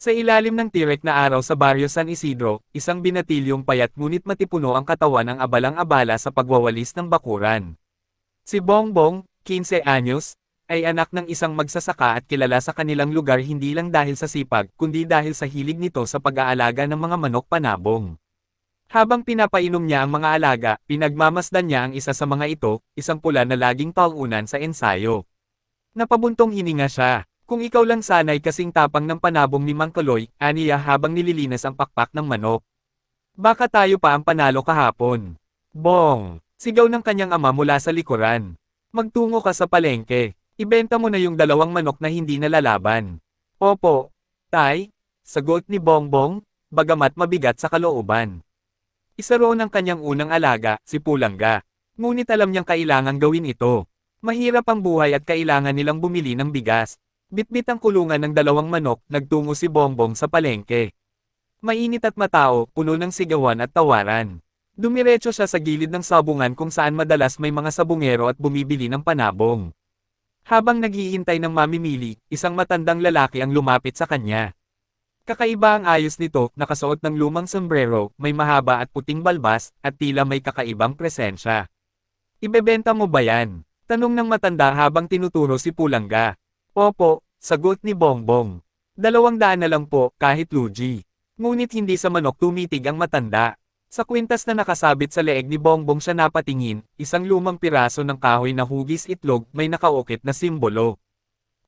Sa ilalim ng tirek na araw sa Barrio San Isidro, isang binatilyong payat ngunit matipuno ang katawan ng abalang-abala sa pagwawalis ng bakuran. Si Bongbong, 15 anyos, ay anak ng isang magsasaka at kilala sa kanilang lugar hindi lang dahil sa sipag, kundi dahil sa hilig nito sa pag-aalaga ng mga manok panabong. Habang pinapainom niya ang mga alaga, pinagmamasdan niya ang isa sa mga ito, isang pula na laging pauunan sa ensayo. Napabuntong hininga siya. Kung ikaw lang sanay kasing tapang ng panabong ni Mang Kaloy, aniya habang nililinas ang pakpak ng manok. Baka tayo pa ang panalo kahapon. Bong! Sigaw ng kanyang ama mula sa likuran. Magtungo ka sa palengke. Ibenta mo na yung dalawang manok na hindi nalalaban. Opo. Tay? Sagot ni Bongbong, bagamat mabigat sa kalooban. Isa roon ang kanyang unang alaga, si Pulangga. Ngunit alam niyang kailangan gawin ito. Mahirap ang buhay at kailangan nilang bumili ng bigas. Bitbit ang kulungan ng dalawang manok, nagtungo si Bongbong sa palengke. Mainit at matao, puno ng sigawan at tawaran. Dumiretso siya sa gilid ng sabungan kung saan madalas may mga sabungero at bumibili ng panabong. Habang naghihintay ng mamimili, isang matandang lalaki ang lumapit sa kanya. Kakaiba ang ayos nito, nakasuot ng lumang sombrero, may mahaba at puting balbas, at tila may kakaibang presensya. Ibebenta mo ba yan? Tanong ng matanda habang tinuturo si Pulangga. Opo, sagot ni Bongbong. Dalawang daan na lang po, kahit lugi. Ngunit hindi sa manok tumitig ang matanda. Sa kwintas na nakasabit sa leeg ni Bongbong siya napatingin, isang lumang piraso ng kahoy na hugis itlog may nakaukit na simbolo.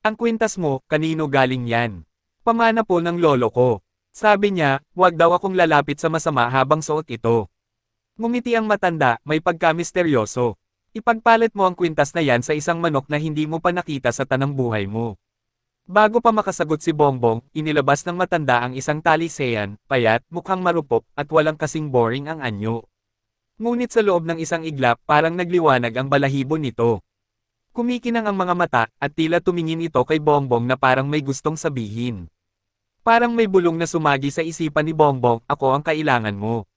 Ang kwintas mo, kanino galing yan? Pamana po ng lolo ko. Sabi niya, wag daw akong lalapit sa masama habang suot ito. Ngumiti ang matanda, may pagka-misteryoso. Ipagpalit mo ang kwintas na yan sa isang manok na hindi mo pa nakita sa tanang buhay mo. Bago pa makasagot si Bongbong, inilabas ng matanda ang isang talisayan, payat, mukhang marupok, at walang kasing boring ang anyo. Ngunit sa loob ng isang iglap, parang nagliwanag ang balahibo nito. Kumikinang ang mga mata, at tila tumingin ito kay Bongbong na parang may gustong sabihin. Parang may bulong na sumagi sa isipan ni Bongbong, ako ang kailangan mo.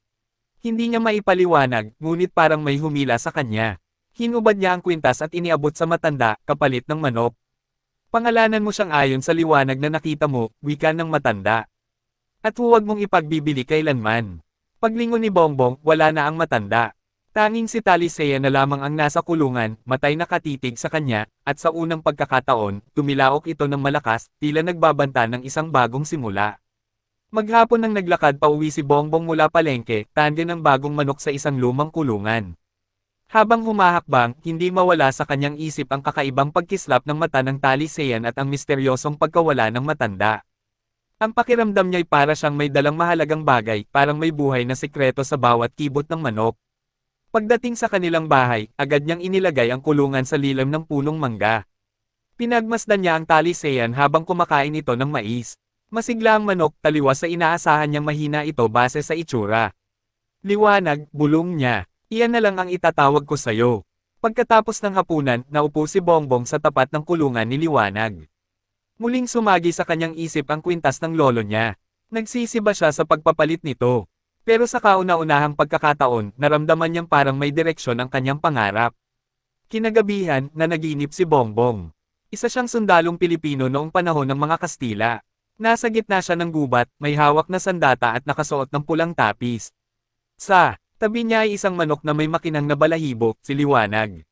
Hindi niya maipaliwanag, ngunit parang may humila sa kanya. Hinubad niya ang kwintas at iniabot sa matanda, kapalit ng manok. Pangalanan mo siyang ayon sa liwanag na nakita mo, wika ng matanda. At huwag mong ipagbibili kailanman. Paglingon ni Bongbong, wala na ang matanda. Tanging si Talisea na lamang ang nasa kulungan, matay nakatitig sa kanya, at sa unang pagkakataon, tumilaok ito ng malakas, tila nagbabanta ng isang bagong simula. Maghapon nang naglakad pa uwi si Bongbong mula palengke, tandem ng bagong manok sa isang lumang kulungan. Habang humahakbang, hindi mawala sa kanyang isip ang kakaibang pagkislap ng mata ng talisayan at ang misteryosong pagkawala ng matanda. Ang pakiramdam niya'y para siyang may dalang mahalagang bagay, parang may buhay na sikreto sa bawat kibot ng manok. Pagdating sa kanilang bahay, agad niyang inilagay ang kulungan sa lilam ng punong mangga. Pinagmasdan niya ang talisayan habang kumakain ito ng mais. Masigla ang manok, taliwas sa inaasahan niyang mahina ito base sa itsura. Liwanag, bulong niya. Iyan na lang ang itatawag ko sa'yo. Pagkatapos ng hapunan, naupo si Bongbong sa tapat ng kulungan ni Liwanag. Muling sumagi sa kanyang isip ang kwintas ng lolo niya. Nagsisiba siya sa pagpapalit nito. Pero sa kauna-unahang pagkakataon, naramdaman niyang parang may direksyon ang kanyang pangarap. Kinagabihan, na naginip si Bongbong. Isa siyang sundalong Pilipino noong panahon ng mga Kastila. Nasa gitna siya ng gubat, may hawak na sandata at nakasuot ng pulang tapis. Sa Tabi niya ay isang manok na may makinang na balahibo, si Liwanag.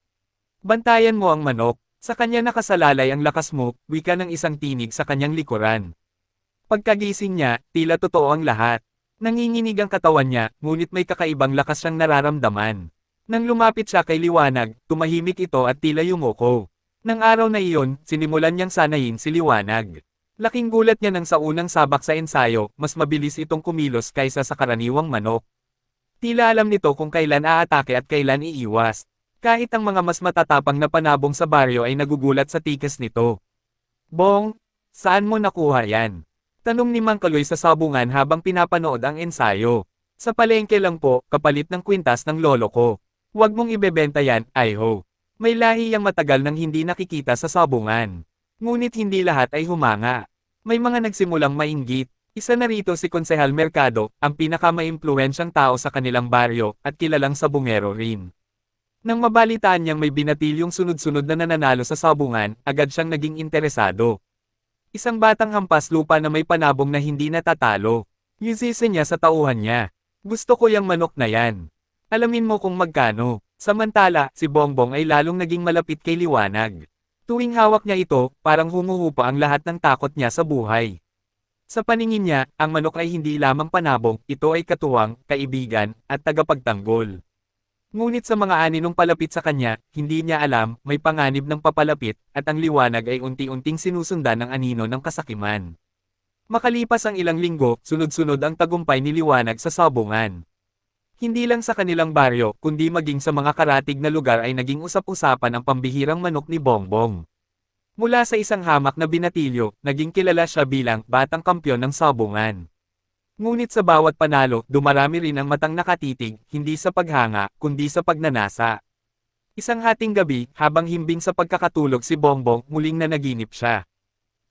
Bantayan mo ang manok, sa kanya nakasalalay ang lakas mo, wika ng isang tinig sa kanyang likuran. Pagkagising niya, tila totoo ang lahat. Nanginginig ang katawan niya, ngunit may kakaibang lakas siyang nararamdaman. Nang lumapit siya kay Liwanag, tumahimik ito at tila yumuko. Nang araw na iyon, sinimulan niyang sanayin si Liwanag. Laking gulat niya nang sa unang sabak sa ensayo, mas mabilis itong kumilos kaysa sa karaniwang manok. Tila alam nito kung kailan aatake at kailan iiwas. Kahit ang mga mas matatapang na panabong sa baryo ay nagugulat sa tikas nito. Bong, saan mo nakuha yan? Tanong ni Mang Kaloy sa sabungan habang pinapanood ang ensayo. Sa palengke lang po, kapalit ng kwintas ng lolo ko. Huwag mong ibebenta yan, ay ho. May lahi yang matagal nang hindi nakikita sa sabungan. Ngunit hindi lahat ay humanga. May mga nagsimulang mainggit, isa na rito si Konsehal Mercado, ang pinakamaimpluwensyang tao sa kanilang baryo, at kilalang sabungero rin. Nang mabalitaan niyang may binatilyong sunod-sunod na nananalo sa sabungan, agad siyang naging interesado. Isang batang hampas lupa na may panabong na hindi natatalo. Yusisi niya sa tauhan niya. Gusto ko yung manok na yan. Alamin mo kung magkano. Samantala, si Bongbong ay lalong naging malapit kay Liwanag. Tuwing hawak niya ito, parang humuhupa ang lahat ng takot niya sa buhay. Sa paningin niya, ang manok ay hindi lamang panabong, ito ay katuwang, kaibigan, at tagapagtanggol. Ngunit sa mga aninong palapit sa kanya, hindi niya alam, may panganib ng papalapit, at ang liwanag ay unti-unting sinusundan ng anino ng kasakiman. Makalipas ang ilang linggo, sunod-sunod ang tagumpay ni Liwanag sa sabungan. Hindi lang sa kanilang baryo, kundi maging sa mga karatig na lugar ay naging usap-usapan ang pambihirang manok ni Bongbong. Mula sa isang hamak na binatilyo, naging kilala siya bilang batang kampyon ng sabungan. Ngunit sa bawat panalo, dumarami rin ang matang nakatitig, hindi sa paghanga, kundi sa pagnanasa. Isang hating gabi, habang himbing sa pagkakatulog si Bongbong, muling nanaginip siya.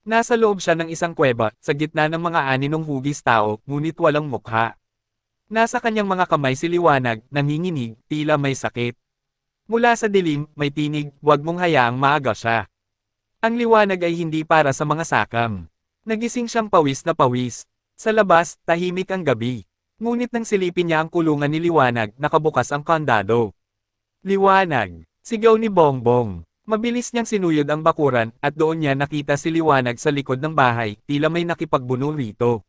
Nasa loob siya ng isang kuweba, sa gitna ng mga aninong hugis tao, ngunit walang mukha. Nasa kanyang mga kamay si Liwanag, nanginginig, tila may sakit. Mula sa dilim, may tinig, huwag mong hayaang maaga siya. Ang liwanag ay hindi para sa mga sakam. Nagising siyang pawis na pawis, sa labas, tahimik ang gabi. Ngunit nang silipin niya ang kulungan ni Liwanag, nakabukas ang kandado. Liwanag! Sigaw ni Bongbong. Mabilis niyang sinuyod ang bakuran, at doon niya nakita si Liwanag sa likod ng bahay, tila may nakipagbuno rito.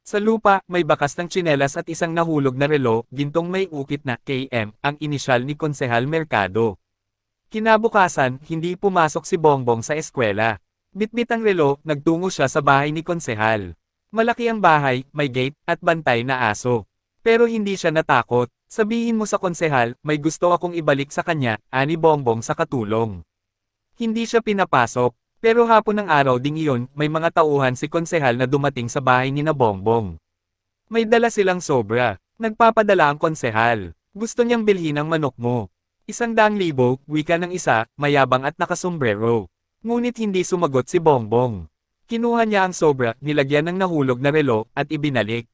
Sa lupa, may bakas ng tsinelas at isang nahulog na relo, gintong may ukit na KM, ang inisyal ni Konsehal Mercado. Kinabukasan, hindi pumasok si Bongbong sa eskwela. Bitbit ang relo, nagtungo siya sa bahay ni Konsehal. Malaki ang bahay, may gate, at bantay na aso. Pero hindi siya natakot. Sabihin mo sa konsehal, may gusto akong ibalik sa kanya, ani Bongbong sa katulong. Hindi siya pinapasok, pero hapon ng araw ding iyon, may mga tauhan si konsehal na dumating sa bahay ni na Bongbong. May dala silang sobra. Nagpapadala ang konsehal. Gusto niyang bilhin ang manok mo. Isang daang libo, wika ng isa, mayabang at nakasombrero. Ngunit hindi sumagot si Bongbong. Kinuha niya ang sobra, nilagyan ng nahulog na relo, at ibinalik.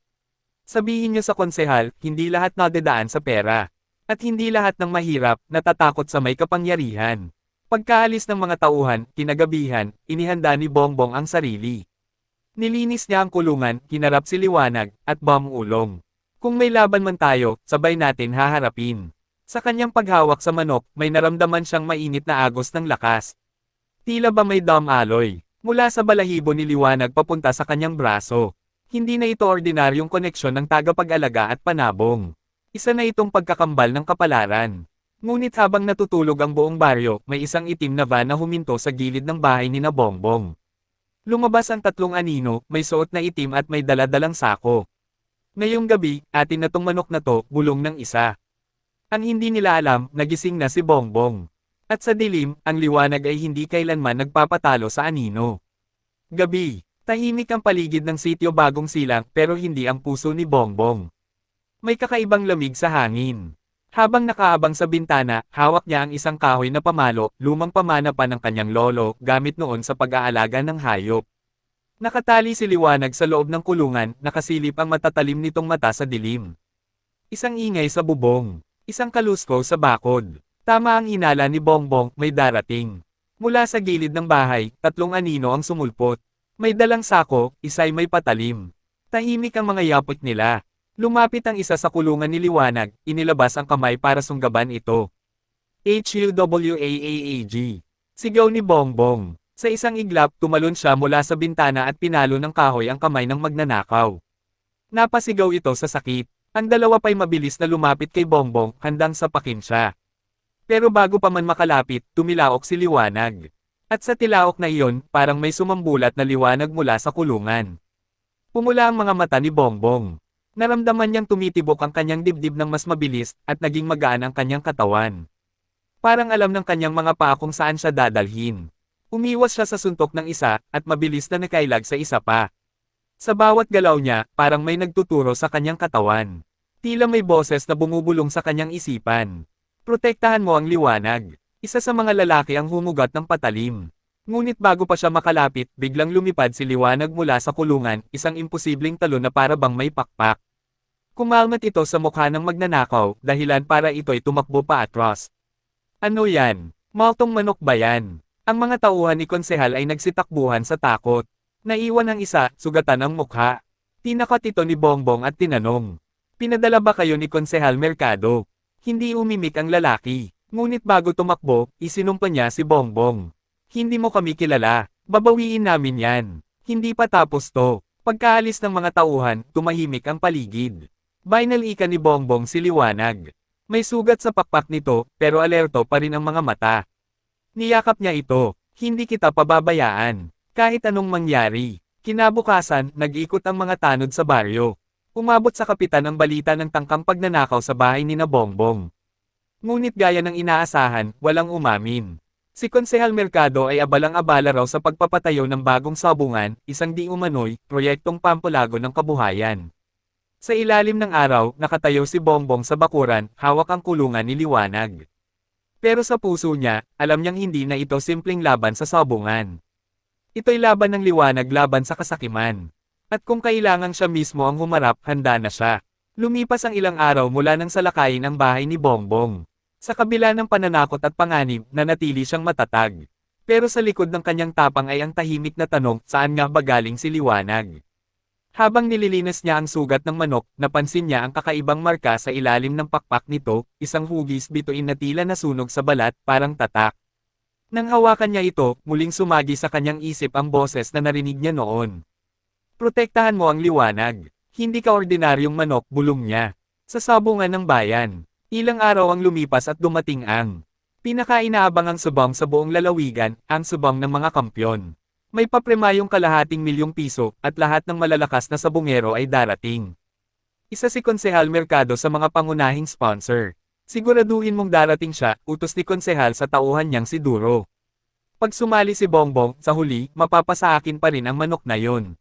Sabihin niyo sa konsehal, hindi lahat nadedaan sa pera. At hindi lahat ng mahirap, natatakot sa may kapangyarihan. Pagkaalis ng mga tauhan, kinagabihan, inihanda ni Bongbong ang sarili. Nilinis niya ang kulungan, kinarap si Liwanag, at bamulong. Kung may laban man tayo, sabay natin haharapin. Sa kanyang paghawak sa manok, may naramdaman siyang mainit na agos ng lakas. Tila ba may dam aloy, mula sa balahibo ni Liwanag papunta sa kanyang braso. Hindi na ito ordinaryong koneksyon ng tagapag-alaga at panabong. Isa na itong pagkakambal ng kapalaran. Ngunit habang natutulog ang buong baryo, may isang itim na van na huminto sa gilid ng bahay ni na Bongbong. Lumabas ang tatlong anino, may suot na itim at may daladalang sako. Ngayong gabi, atin na tong manok na to, bulong ng isa. Ang hindi nila alam, nagising na si Bongbong. At sa dilim, ang liwanag ay hindi kailanman nagpapatalo sa anino. Gabi, tahimik ang paligid ng sitio bagong silang pero hindi ang puso ni Bongbong. May kakaibang lamig sa hangin. Habang nakaabang sa bintana, hawak niya ang isang kahoy na pamalo, lumang pamana pa ng kanyang lolo, gamit noon sa pag-aalaga ng hayop. Nakatali si Liwanag sa loob ng kulungan, nakasilip ang matatalim nitong mata sa dilim. Isang ingay sa bubong. Isang kalusko sa bakod. Tama ang hinala ni Bongbong, may darating. Mula sa gilid ng bahay, tatlong anino ang sumulpot. May dalang sako, isa'y may patalim. Tahimik ang mga yapot nila. Lumapit ang isa sa kulungan ni Liwanag, inilabas ang kamay para sunggaban ito. HUWAAAG. Sigaw ni Bongbong. Sa isang iglap, tumalon siya mula sa bintana at pinalo ng kahoy ang kamay ng magnanakaw. Napasigaw ito sa sakit. Ang dalawa pa'y mabilis na lumapit kay Bongbong, handang sapakin siya. Pero bago pa man makalapit, tumilaok si Liwanag. At sa tilaok na iyon, parang may sumambulat na liwanag mula sa kulungan. Pumula ang mga mata ni Bongbong. Naramdaman niyang tumitibok ang kanyang dibdib ng mas mabilis, at naging magaan ang kanyang katawan. Parang alam ng kanyang mga paa kung saan siya dadalhin. Umiwas siya sa suntok ng isa, at mabilis na nakailag sa isa pa. Sa bawat galaw niya, parang may nagtuturo sa kanyang katawan. Tila may boses na bumubulong sa kanyang isipan. Protektahan mo ang liwanag. Isa sa mga lalaki ang humugat ng patalim. Ngunit bago pa siya makalapit, biglang lumipad si Liwanag mula sa kulungan, isang imposibleng talo na para bang may pakpak. Kumalmat ito sa mukha ng magnanakaw, dahilan para ito'y tumakbo pa atras. Ano yan? Maltong manok ba yan? Ang mga tauhan ni Konsehal ay nagsitakbuhan sa takot. Naiwan ang isa, sugatan ang mukha. Tinakat ito ni Bongbong at tinanong. Pinadala ba kayo ni Konsehal Mercado? Hindi umimik ang lalaki. Ngunit bago tumakbo, isinumpa niya si Bongbong. Hindi mo kami kilala. Babawiin namin yan. Hindi pa tapos to. Pagkaalis ng mga tauhan, tumahimik ang paligid. Binal ika ni Bongbong si Liwanag. May sugat sa pakpak nito, pero alerto pa rin ang mga mata. Niyakap niya ito. Hindi kita pababayaan. Kahit anong mangyari. Kinabukasan, nag-ikot ang mga tanod sa baryo. Umabot sa kapitan ang balita ng tangkang pagnanakaw sa bahay ni na Bongbong. Ngunit gaya ng inaasahan, walang umamin. Si Konsehal Mercado ay abalang-abala raw sa pagpapatayo ng bagong sabungan, isang di umano'y, proyektong pampulago ng kabuhayan. Sa ilalim ng araw, nakatayo si Bongbong sa bakuran, hawak ang kulungan ni Liwanag. Pero sa puso niya, alam niyang hindi na ito simpleng laban sa sabungan. Ito'y laban ng liwanag laban sa kasakiman. At kung kailangan siya mismo ang humarap, handa na siya. Lumipas ang ilang araw mula nang salakayin ang bahay ni Bongbong. Sa kabila ng pananakot at panganib, nanatili siyang matatag. Pero sa likod ng kanyang tapang ay ang tahimik na tanong, saan nga ba galing si Liwanag? Habang nililinis niya ang sugat ng manok, napansin niya ang kakaibang marka sa ilalim ng pakpak nito, isang hugis bituin na tila nasunog sa balat, parang tatak. Nang hawakan niya ito, muling sumagi sa kanyang isip ang boses na narinig niya noon. Protektahan mo ang liwanag. Hindi ka ordinaryong manok, bulong niya. Sa sabungan ng bayan. Ilang araw ang lumipas at dumating ang pinakainaabang ang subang sa buong lalawigan, ang subang ng mga kampyon. May papremayong kalahating milyong piso, at lahat ng malalakas na sabungero ay darating. Isa si Konsehal Mercado sa mga pangunahing sponsor. Siguraduhin mong darating siya, utos ni Konsehal sa tauhan niyang si Duro. Pag sumali si Bongbong, sa huli, mapapasa akin pa rin ang manok na yon.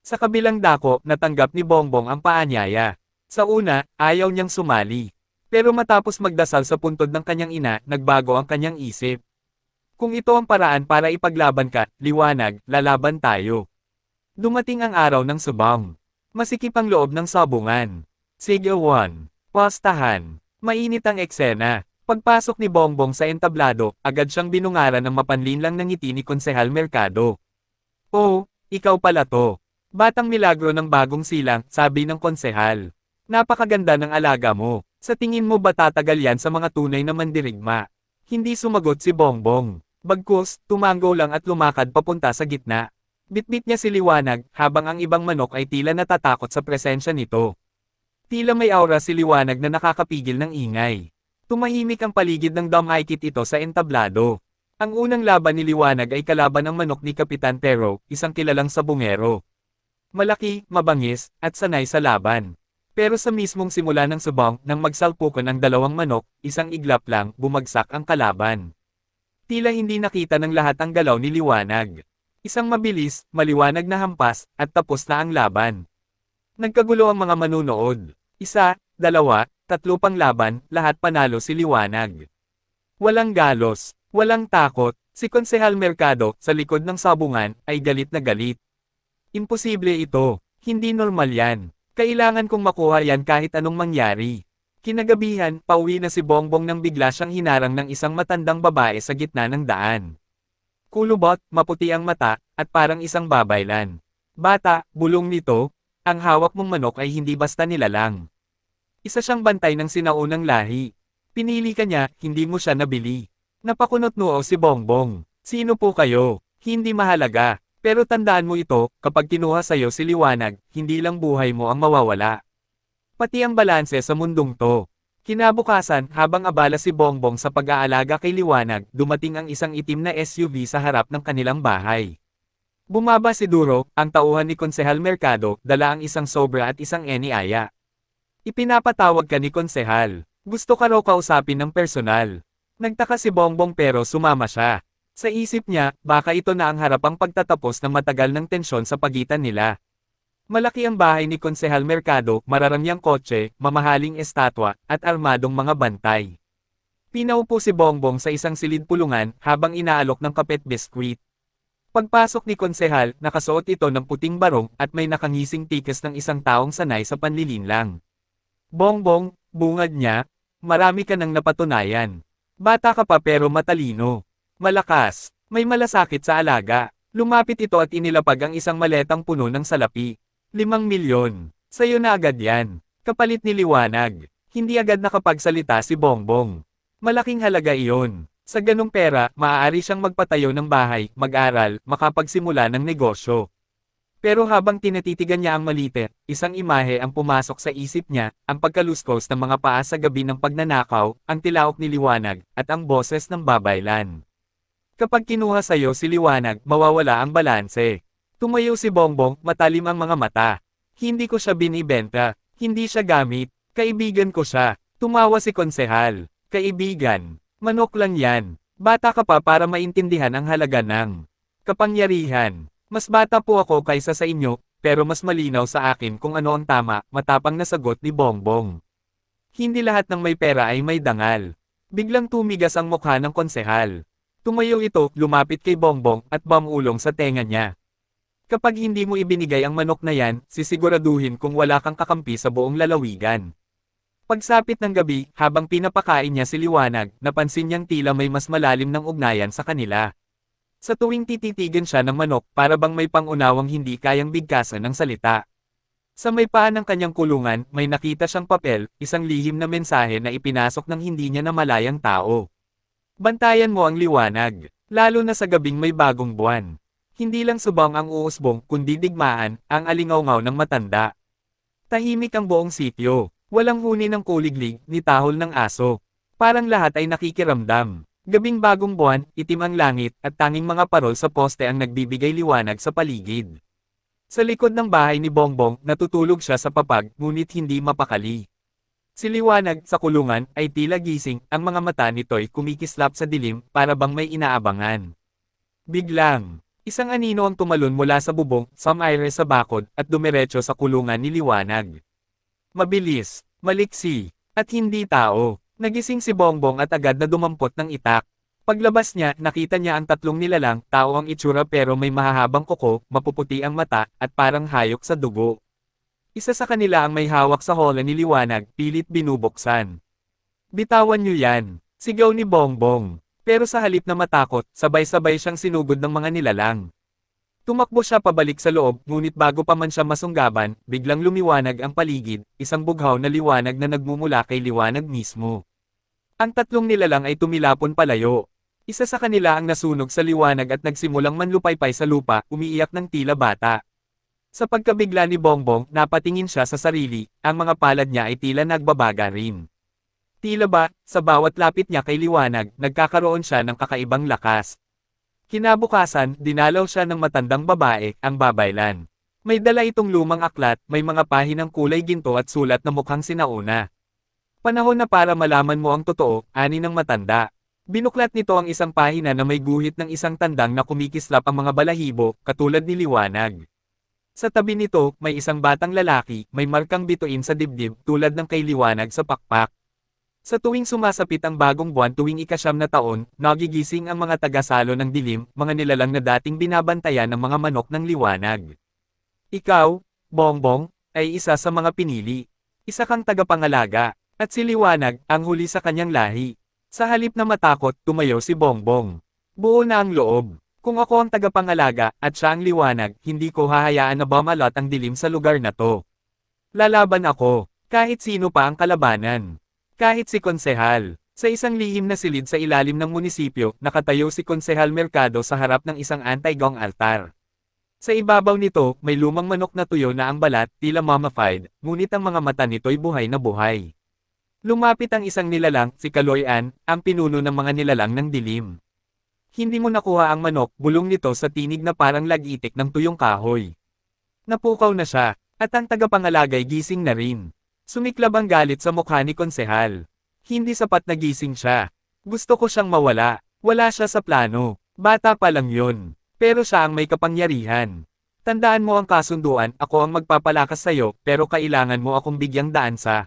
Sa kabilang dako, natanggap ni Bongbong ang paanyaya. Sa una, ayaw niyang sumali. Pero matapos magdasal sa puntod ng kanyang ina, nagbago ang kanyang isip. Kung ito ang paraan para ipaglaban ka, liwanag, lalaban tayo. Dumating ang araw ng subang. Masikip ang loob ng sabungan. Sige 1. Pastahan. Mainit ang eksena. Pagpasok ni Bongbong sa entablado, agad siyang binungaran ng mapanlinlang ng ngiti ni Konsehal Mercado. Oh, ikaw pala to. Batang milagro ng bagong silang, sabi ng konsehal. Napakaganda ng alaga mo. Sa tingin mo ba tatagal yan sa mga tunay na mandirigma? Hindi sumagot si Bongbong. Bagkus, tumango lang at lumakad papunta sa gitna. Bitbit niya si Liwanag, habang ang ibang manok ay tila natatakot sa presensya nito. Tila may aura si Liwanag na nakakapigil ng ingay. Tumahimik ang paligid ng damaykit ito sa entablado. Ang unang laban ni Liwanag ay kalaban ng manok ni Kapitan Tero, isang kilalang sabungero. Malaki, mabangis, at sanay sa laban. Pero sa mismong simula ng subong, nang magsalpukan ang dalawang manok, isang iglap lang, bumagsak ang kalaban. Tila hindi nakita ng lahat ang galaw ni Liwanag. Isang mabilis, maliwanag na hampas, at tapos na ang laban. Nagkagulo ang mga manunood. Isa, dalawa, tatlo pang laban, lahat panalo si Liwanag. Walang galos, walang takot, si Konsehal Mercado, sa likod ng sabungan, ay galit na galit. Imposible ito, hindi normal yan. Kailangan kong makuha yan kahit anong mangyari. Kinagabihan, pauwi na si Bongbong nang bigla siyang hinarang ng isang matandang babae sa gitna ng daan. Kulubot, maputi ang mata, at parang isang babaylan. Bata, bulong nito, ang hawak mong manok ay hindi basta nilalang. Isa siyang bantay ng sinaunang lahi. Pinili ka niya, hindi mo siya nabili. Napakunot noo si Bongbong. Sino po kayo? Hindi mahalaga. Pero tandaan mo ito, kapag kinuha sa'yo si Liwanag, hindi lang buhay mo ang mawawala. Pati ang balanse sa mundong to. Kinabukasan, habang abala si Bongbong sa pag-aalaga kay Liwanag, dumating ang isang itim na SUV sa harap ng kanilang bahay. Bumaba si Duro, ang tauhan ni Konsehal Mercado, dala ang isang sobra at isang eni aya. Ipinapatawag ka ni Konsehal. Gusto ka raw kausapin ng personal. Nagtaka si Bongbong pero sumama siya. Sa isip niya, baka ito na ang harapang pagtatapos ng matagal ng tensyon sa pagitan nila. Malaki ang bahay ni Konsehal Mercado, mararamyang kotse, mamahaling estatwa, at armadong mga bantay. Pinaupo si Bongbong sa isang silid pulungan habang inaalok ng kapet biskwit. Pagpasok ni Konsehal, nakasuot ito ng puting barong at may nakangising tikas ng isang taong sanay sa panlilinlang. Bongbong, bungad niya, marami ka nang napatunayan. Bata ka pa pero matalino. Malakas, may malasakit sa alaga. Lumapit ito at inilapag ang isang maletang puno ng salapi. Limang milyon. Sa'yo na agad yan. Kapalit ni Liwanag. Hindi agad nakapagsalita si Bongbong. Malaking halaga iyon. Sa ganong pera, maaari siyang magpatayo ng bahay, mag-aral, makapagsimula ng negosyo. Pero habang tinatitigan niya ang malite, isang imahe ang pumasok sa isip niya, ang pagkaluskos ng mga paa sa gabi ng pagnanakaw, ang tilaok ni Liwanag, at ang boses ng babaylan. Kapag kinuha sa'yo si Liwanag, mawawala ang balanse. Tumayo si Bongbong, matalim ang mga mata. Hindi ko siya binibenta, hindi siya gamit, kaibigan ko siya. Tumawa si konsehal. Kaibigan, manok lang yan. Bata ka pa para maintindihan ang halaga ng kapangyarihan. Mas bata po ako kaysa sa inyo, pero mas malinaw sa akin kung ano ang tama, matapang na sagot ni Bongbong. Hindi lahat ng may pera ay may dangal. Biglang tumigas ang mukha ng konsehal. Tumayo ito, lumapit kay Bongbong, at bamulong sa tenga niya. Kapag hindi mo ibinigay ang manok na yan, sisiguraduhin kung wala kang kakampi sa buong lalawigan. Pagsapit ng gabi, habang pinapakain niya si Liwanag, napansin niyang tila may mas malalim ng ugnayan sa kanila. Sa tuwing tititigan siya ng manok, para bang may pangunawang hindi kayang bigkasan ng salita. Sa may paan ng kanyang kulungan, may nakita siyang papel, isang lihim na mensahe na ipinasok ng hindi niya namalayang tao. Bantayan mo ang liwanag, lalo na sa gabing may bagong buwan. Hindi lang subang ang uusbong, kundi digmaan, ang alingaw ng matanda. Tahimik ang buong sityo, walang huni ng kuliglig, ni tahol ng aso. Parang lahat ay nakikiramdam. Gabing bagong buwan, itim ang langit, at tanging mga parol sa poste ang nagbibigay liwanag sa paligid. Sa likod ng bahay ni Bongbong, natutulog siya sa papag, ngunit hindi mapakali. Si Liwanag, sa kulungan, ay tila gising, ang mga mata nito'y kumikislap sa dilim, para bang may inaabangan. Biglang, isang anino ang tumalon mula sa bubong, sumaire sa bakod, at dumiretso sa kulungan ni Liwanag. Mabilis, maliksi, at hindi tao. Nagising si Bongbong at agad na dumampot ng itak. Paglabas niya, nakita niya ang tatlong nilalang, tao ang itsura pero may mahahabang kuko, mapuputi ang mata, at parang hayok sa dugo. Isa sa kanila ang may hawak sa hola ni Liwanag, pilit binubuksan. Bitawan niyo yan, sigaw ni Bongbong. Pero sa halip na matakot, sabay-sabay siyang sinugod ng mga nilalang. Tumakbo siya pabalik sa loob, ngunit bago pa man siya masunggaban, biglang lumiwanag ang paligid, isang bughaw na liwanag na nagmumula kay liwanag mismo. Ang tatlong nilalang ay tumilapon palayo. Isa sa kanila ang nasunog sa liwanag at nagsimulang manlupaypay sa lupa, umiiyak ng tila bata. Sa pagkabigla ni Bongbong, napatingin siya sa sarili, ang mga palad niya ay tila nagbabaga rin. Tila ba, sa bawat lapit niya kay liwanag, nagkakaroon siya ng kakaibang lakas. Kinabukasan, dinalaw siya ng matandang babae, ang babaylan. May dala itong lumang aklat, may mga pahinang kulay ginto at sulat na mukhang sinauna. Panahon na para malaman mo ang totoo, ani ng matanda. Binuklat nito ang isang pahina na may guhit ng isang tandang na kumikislap ang mga balahibo, katulad ni Liwanag. Sa tabi nito, may isang batang lalaki, may markang bituin sa dibdib, tulad ng kay Liwanag sa pakpak. Sa tuwing sumasapit ang bagong buwan tuwing ikasyam na taon, nagigising ang mga tagasalo ng dilim, mga nilalang na dating binabantayan ng mga manok ng liwanag. Ikaw, Bongbong, ay isa sa mga pinili. Isa kang tagapangalaga, at si Liwanag, ang huli sa kanyang lahi. Sa halip na matakot, tumayo si Bongbong. Buo na ang loob. Kung ako ang tagapangalaga, at siya ang liwanag, hindi ko hahayaan na bumalot ang dilim sa lugar na to. Lalaban ako, kahit sino pa ang kalabanan. Kahit si konsehal. Sa isang lihim na silid sa ilalim ng munisipyo, nakatayo si Konsehal Mercado sa harap ng isang anti-gong altar. Sa ibabaw nito, may lumang manok na tuyo na ang balat, tila mummified, ngunit ang mga mata nito'y buhay na buhay. Lumapit ang isang nilalang, si Kaloyan, ang pinuno ng mga nilalang ng dilim. Hindi mo nakuha ang manok, bulong nito sa tinig na parang lagitik ng tuyong kahoy. Napukaw na siya, at ang tagapangalagay gising na rin. Sumiklab ang galit sa mukha ni konsehal. Hindi sapat na gising siya. Gusto ko siyang mawala. Wala siya sa plano. Bata pa lang yun. Pero siya ang may kapangyarihan. Tandaan mo ang kasunduan, ako ang magpapalakas sa'yo, pero kailangan mo akong bigyang daan sa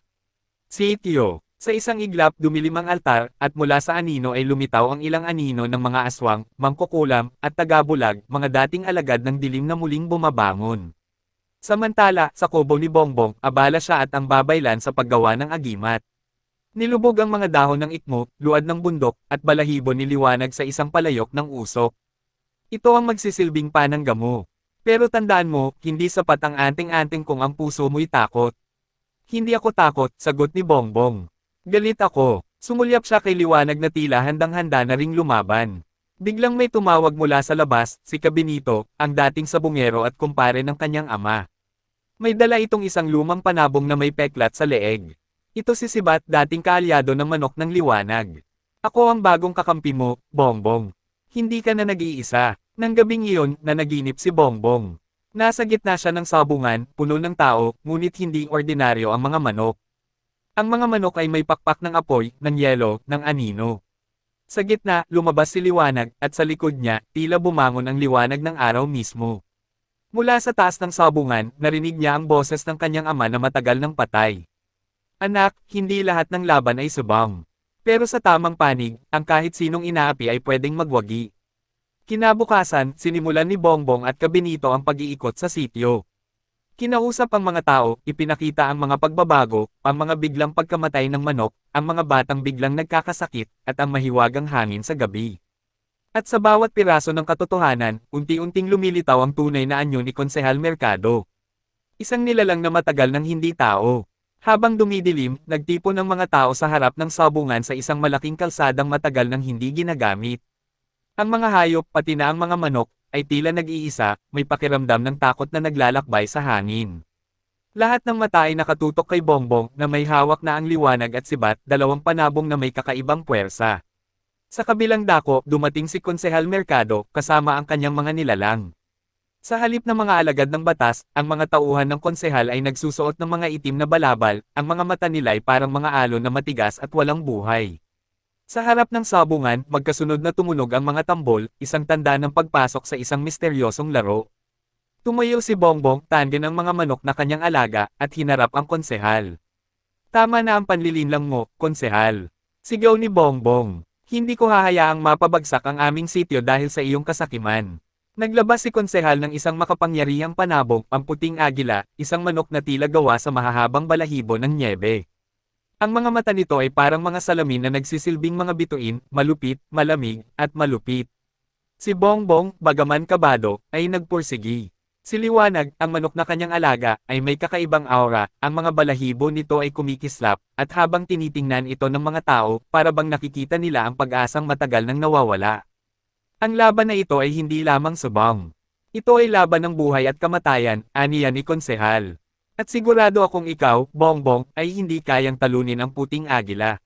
sitio. Sa isang iglap dumilim ang altar, at mula sa anino ay lumitaw ang ilang anino ng mga aswang, mangkukulam, at tagabulag, mga dating alagad ng dilim na muling bumabangon. Samantala, sa kubo ni Bongbong, abala siya at ang babaylan sa paggawa ng agimat. Nilubog ang mga dahon ng ikmo, luad ng bundok, at balahibo niliwanag sa isang palayok ng usok. Ito ang magsisilbing panangga mo. Pero tandaan mo, hindi sapat ang anting-anting kung ang puso mo'y takot. Hindi ako takot, sagot ni Bongbong. Galit ako. Sumulyap siya kay liwanag na tila handang-handa na ring lumaban. Biglang may tumawag mula sa labas, si Kabinito, ang dating sabungero at kumpare ng kanyang ama. May dala itong isang lumang panabong na may peklat sa leeg. Ito si Sibat, dating kaalyado ng manok ng liwanag. Ako ang bagong kakampi mo, Bongbong. Hindi ka na nag-iisa. Nang gabing iyon, na naginip si Bongbong. Nasa gitna siya ng sabungan, puno ng tao, ngunit hindi ordinaryo ang mga manok. Ang mga manok ay may pakpak ng apoy, ng yelo, ng anino. Sa gitna, lumabas si liwanag, at sa likod niya, tila bumangon ang liwanag ng araw mismo. Mula sa taas ng sabungan, narinig niya ang boses ng kanyang ama na matagal ng patay. Anak, hindi lahat ng laban ay subang. Pero sa tamang panig, ang kahit sinong inaapi ay pwedeng magwagi. Kinabukasan, sinimulan ni Bongbong at Kabinito ang pag-iikot sa sityo. Kinausap ang mga tao, ipinakita ang mga pagbabago, ang mga biglang pagkamatay ng manok, ang mga batang biglang nagkakasakit, at ang mahiwagang hangin sa gabi. At sa bawat piraso ng katotohanan, unti-unting lumilitaw ang tunay na anyo ni Konsehal Mercado. Isang nilalang na matagal ng hindi tao. Habang dumidilim, nagtipon ang mga tao sa harap ng sabungan sa isang malaking kalsadang matagal nang hindi ginagamit. Ang mga hayop, pati na ang mga manok, ay tila nag-iisa, may pakiramdam ng takot na naglalakbay sa hangin. Lahat ng mata ay nakatutok kay Bongbong na may hawak na ang liwanag at sibat, dalawang panabong na may kakaibang puwersa. Sa kabilang dako, dumating si Konsehal Mercado, kasama ang kanyang mga nilalang. Sa halip ng mga alagad ng batas, ang mga tauhan ng konsehal ay nagsusuot ng mga itim na balabal, ang mga mata nila ay parang mga alon na matigas at walang buhay. Sa harap ng sabungan, magkasunod na tumunog ang mga tambol, isang tanda ng pagpasok sa isang misteryosong laro. Tumayo si Bongbong, tangin ang mga manok na kanyang alaga, at hinarap ang konsehal. Tama na ang panlilinlang mo, konsehal. Sigaw ni Bongbong. Hindi ko hahayaang mapabagsak ang aming sityo dahil sa iyong kasakiman. Naglabas si konsehal ng isang makapangyarihang panabong, ang puting agila, isang manok na tila gawa sa mahahabang balahibo ng nyebe. Ang mga mata nito ay parang mga salamin na nagsisilbing mga bituin, malupit, malamig, at malupit. Si Bongbong, bagaman kabado, ay nagpursigi. Si Liwanag, ang manok na kanyang alaga, ay may kakaibang aura, ang mga balahibo nito ay kumikislap, at habang tinitingnan ito ng mga tao, para bang nakikita nila ang pag-asang matagal nang nawawala. Ang laban na ito ay hindi lamang subang. Ito ay laban ng buhay at kamatayan, aniya ni Konsehal. At sigurado akong ikaw, Bongbong, ay hindi kayang talunin ang puting agila.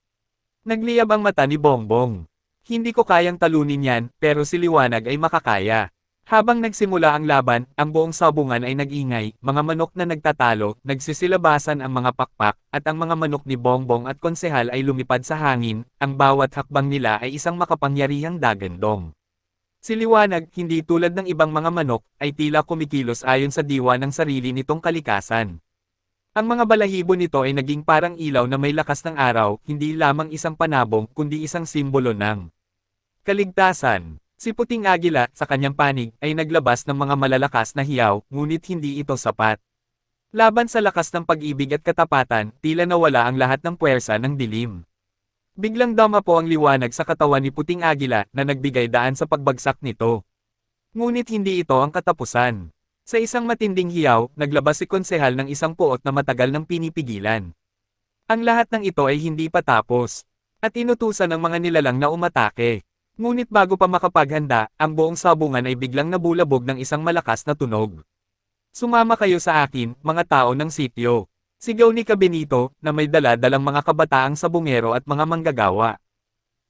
Nagliyab ang mata ni Bongbong. Hindi ko kayang talunin yan, pero si Liwanag ay makakaya. Habang nagsimula ang laban, ang buong sabungan ay nag-ingay, mga manok na nagtatalo, nagsisilabasan ang mga pakpak, at ang mga manok ni Bongbong at Konsehal ay lumipad sa hangin, ang bawat hakbang nila ay isang makapangyarihang dagandong. Si Liwanag, hindi tulad ng ibang mga manok, ay tila kumikilos ayon sa diwa ng sarili nitong kalikasan. Ang mga balahibo nito ay naging parang ilaw na may lakas ng araw, hindi lamang isang panabong, kundi isang simbolo ng kaligtasan. Si Puting Agila, sa kanyang panig, ay naglabas ng mga malalakas na hiyaw, ngunit hindi ito sapat. Laban sa lakas ng pag-ibig at katapatan, tila nawala ang lahat ng puwersa ng dilim. Biglang dama po ang liwanag sa katawan ni Puting Agila na nagbigay daan sa pagbagsak nito. Ngunit hindi ito ang katapusan. Sa isang matinding hiyaw, naglabas si konsehal ng isang puot na matagal ng pinipigilan. Ang lahat ng ito ay hindi pa tapos. At inutusan ng mga nilalang na umatake. Ngunit bago pa makapaghanda, ang buong sabungan ay biglang nabulabog ng isang malakas na tunog. Sumama kayo sa akin, mga tao ng sityo. Sigaw ni Kabinito, na may dala-dalang mga kabataang sabungero at mga manggagawa.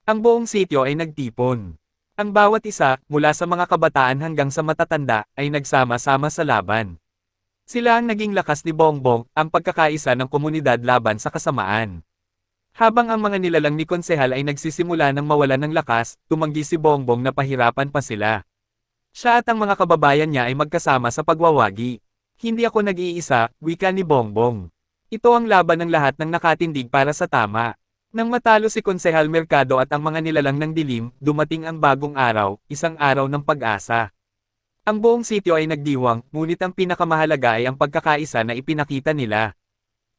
Ang buong sityo ay nagtipon. Ang bawat isa, mula sa mga kabataan hanggang sa matatanda, ay nagsama-sama sa laban. Sila ang naging lakas ni Bongbong, ang pagkakaisa ng komunidad laban sa kasamaan. Habang ang mga nilalang ni Konsehal ay nagsisimula ng mawalan ng lakas, tumanggi si Bongbong na pahirapan pa sila. Siya at ang mga kababayan niya ay magkasama sa pagwawagi. Hindi ako nag-iisa, wika ni Bongbong. Ito ang laban ng lahat ng nakatindig para sa tama. Nang matalo si Konsehal Mercado at ang mga nilalang ng dilim, dumating ang bagong araw, isang araw ng pag-asa. Ang buong sityo ay nagdiwang, ngunit ang pinakamahalaga ay ang pagkakaisa na ipinakita nila.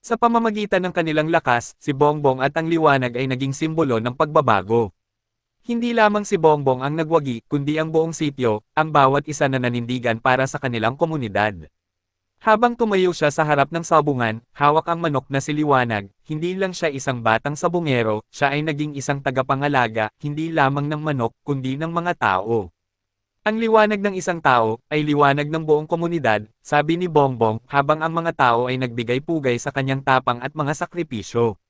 Sa pamamagitan ng kanilang lakas, si Bongbong at ang liwanag ay naging simbolo ng pagbabago. Hindi lamang si Bongbong ang nagwagi, kundi ang buong sityo, ang bawat isa na nanindigan para sa kanilang komunidad. Habang tumayo siya sa harap ng sabungan, hawak ang manok na si Liwanag, hindi lang siya isang batang sabungero, siya ay naging isang tagapangalaga, hindi lamang ng manok, kundi ng mga tao. Ang liwanag ng isang tao, ay liwanag ng buong komunidad, sabi ni Bongbong, habang ang mga tao ay nagbigay pugay sa kanyang tapang at mga sakripisyo.